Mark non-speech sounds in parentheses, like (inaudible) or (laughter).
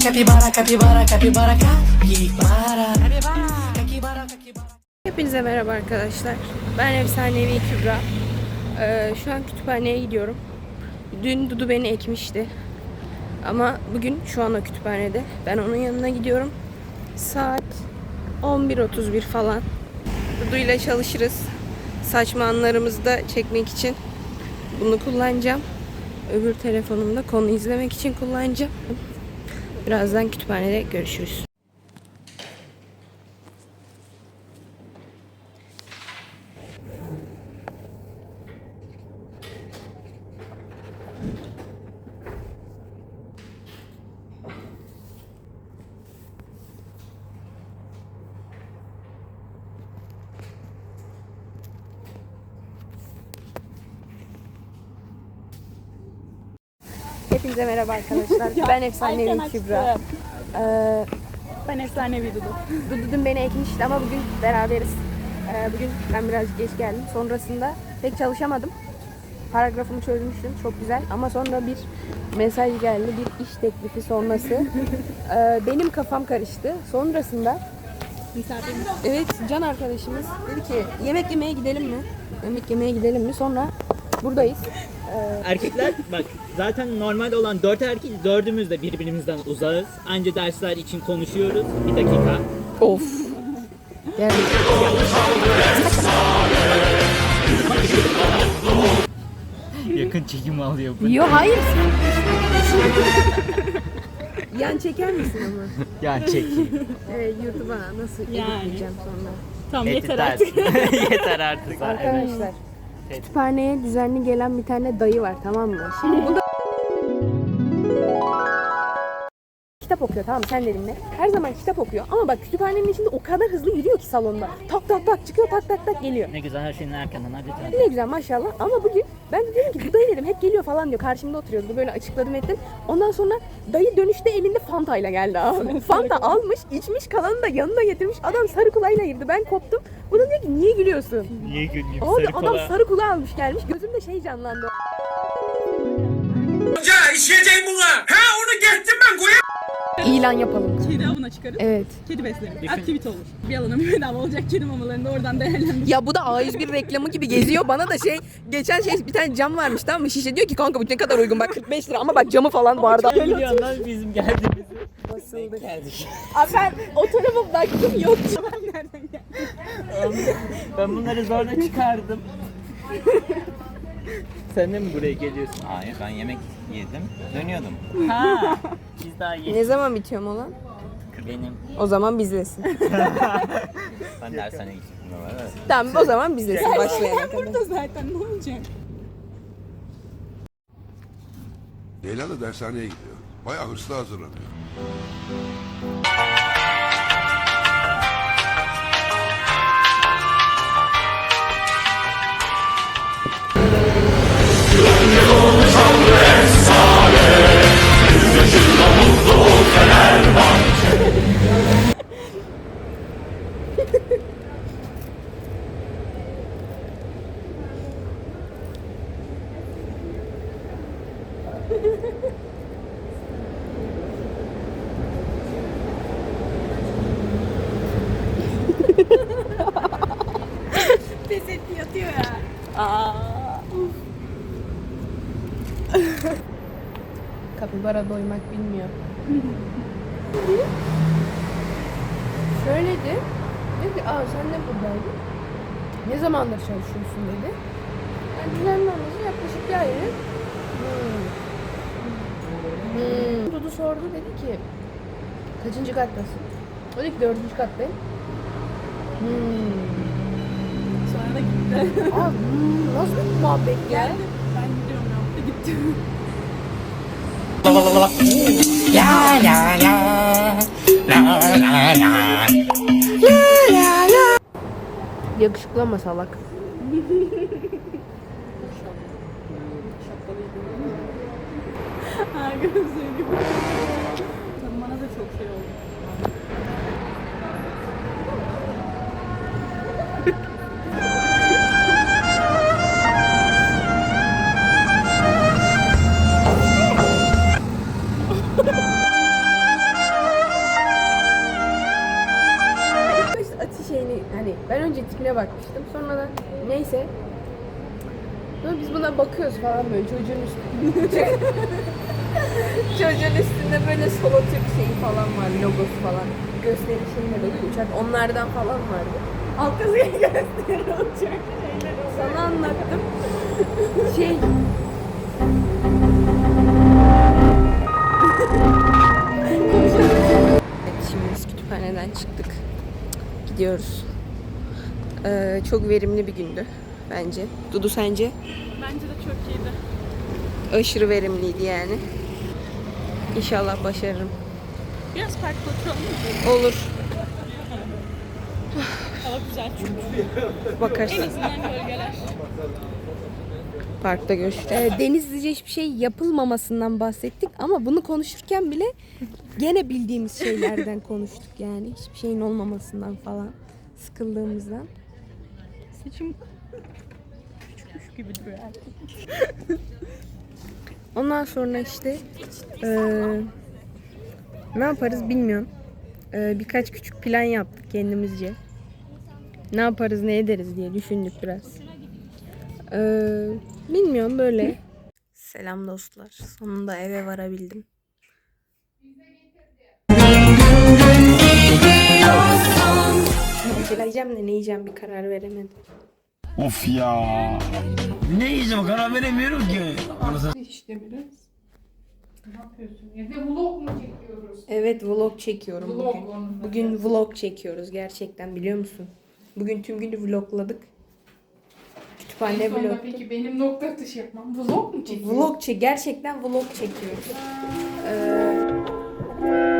Capibara, capibara, capibara, capibara. Hepinize merhaba arkadaşlar. Ben Efsanevi Kübra. Ee, şu an kütüphaneye gidiyorum. Dün Dudu beni ekmişti. Ama bugün şu an o kütüphanede. Ben onun yanına gidiyorum. Saat 11.31 falan. Dudu ile çalışırız. Saçma anlarımızı da çekmek için bunu kullanacağım. Öbür telefonumda konu izlemek için kullanacağım. Birazdan kütüphanede görüşürüz. Hepinize merhaba arkadaşlar. (laughs) ben Efsanevi Kübra. Ee, (laughs) Ben efsanevi Dudu. Dudu dün beni ekmişti ama bugün beraberiz. Ee, bugün ben birazcık geç geldim. Sonrasında pek çalışamadım. Paragrafımı çözmüştüm. Çok güzel. Ama sonra bir mesaj geldi. Bir iş teklifi sonrası. (laughs) Ee, benim kafam karıştı. Sonrasında Misafirimiz. evet can arkadaşımız dedi ki yemek yemeye gidelim mi? Yemek yemeye gidelim mi? Sonra buradayız. Erkekler bak zaten normal olan dört erkek dördümüz de birbirimizden uzağız. Anca dersler için konuşuyoruz. Bir dakika. Of. Yakın çekim alıyor bu. Yo hayır. (laughs) Yan çeker misin ama? Yani çekim. (laughs) Evet YouTube'a nasıl Yani. editleyeceğim sonra. Tamam yeter artık. (laughs) Yeter artık. Arkadaşlar kütüphaneye düzenli gelen bir tane dayı var tamam mı? Şimdi bunda kitap okuyor tamam mı sen de dinle. Her zaman kitap okuyor ama bak kütüphanenin içinde o kadar hızlı yürüyor ki salonda. Tak tak tak çıkıyor tak tak tak geliyor. Ne güzel her şeyin erkenden hadi. Ne güzel maşallah ama bugün ben de dedim ki bu dayı dedim hep geliyor falan diyor. Karşımda oturuyordu böyle açıkladım ettim. Ondan sonra dayı dönüşte elinde Fanta ile geldi abi. (laughs) Fanta almış içmiş kalanını da yanına getirmiş. Adam sarı kulayla girdi ben koptum. Bu da diyor ki niye gülüyorsun? Niye gülmeyeyim Abi sarı adam kola. sarı kulağı almış gelmiş. Gözümde şey canlandı. Hoca işleyeceğim buna. Ha onu geçtim ben koyayım. İlan yapalım. Kedi avına çıkarıp Evet. kedi beslerim. Düşün. Aktivite olur. Bir alana bir bedava olacak kedi mamalarını da oradan değerlendir. Ya bu da A101 reklamı gibi geziyor. Bana da şey geçen şey bir tane cam varmış tamam mı? Şişe diyor ki kanka bu ne kadar uygun bak 45 lira ama bak camı falan bu arada. Biliyorsun lan bizim geldiğimizi. Basıldık. Geldik. Abi ben o tarafa baktım yok. Ben nereden geldim? Ben bunları zorla çıkardım. Sen de mi buraya geliyorsun? Hayır ben yemek yedim dönüyordum. Ha. Biz daha Ne zaman bitiyor mola? Benim. O zaman bizlesin. (laughs) Ben dershane gittim normalde. Tamam o zaman bizlesin başlayana kadar. Burada zaten ne olacak? Leyla da dershaneye gidiyor. Bayağı hırslı hazırlanıyor. Pes etti yatıyor ya. Kapibara doymak bilmiyor. Ki aa sen de buradaydın. Ne zamandır çalışıyorsun dedi. Yani düzenli olması yaklaşık bir aydır. Hmm. Hmm. Dudu sordu dedi ki kaçıncı kattasın? O dedi ki dördüncü kattayım. Hmm. Sonra da gitti. (laughs) Aa, hmm, nasıl bir muhabbet ya? Geldi. Ben gidiyorum ya. Gitti. Yakışıklı ama salak. Ha gözlüğü gibi. Tipine bakmıştım. Sonra da neyse. Sonra biz buna bakıyoruz falan böyle çocuğun üstünde. (laughs) çocuğun üstünde böyle solo Türk şeyi falan var. Logosu falan. Gösteri şeyine böyle uçak. Onlardan falan vardı. Alt yazıya (laughs) gösteri uçak. Sana anlattım. Şey (laughs) şimdi biz kütüphaneden çıktık. Gidiyoruz. Ee, çok verimli bir gündü bence. Dudu sence? Bence de çok iyiydi. Aşırı verimliydi yani. İnşallah başarırım. Biraz parkta oturalım mı? Olur. Hava güzel çünkü. Bakarsın. Bizden gölgeler. Parkta görüşürüz. Ee, Denizlice hiçbir şey yapılmamasından bahsettik ama bunu konuşurken bile gene bildiğimiz şeylerden konuştuk yani. Hiçbir şeyin olmamasından falan sıkıldığımızdan. Saçım küçükmüş gibi duruyor artık. Ondan sonra işte eee, ne yaparız bilmiyorum. Eee, birkaç küçük plan yaptık kendimizce. Ne yaparız ne ederiz diye düşündük biraz. Eee, bilmiyorum böyle. Selam dostlar. Sonunda eve varabildim. Bir şeyler yiyeceğim de ne yiyeceğim bir karar veremedim. Of ya. Ne yiyeceğim karar veremiyorum ki. Anasını İşte biraz. Ne yapıyorsun? Ya vlog mu çekiyoruz? Evet vlog çekiyorum Vlog bugün. onun. Bugün vlog çekiyoruz gerçekten biliyor musun? Bugün tüm günü vlogladık. Kütüphane En sonunda vlog. peki benim nokta atışı yapmam. Vlog mu çekiyorsun? Vlog çek gerçekten vlog çekiyoruz. Ee,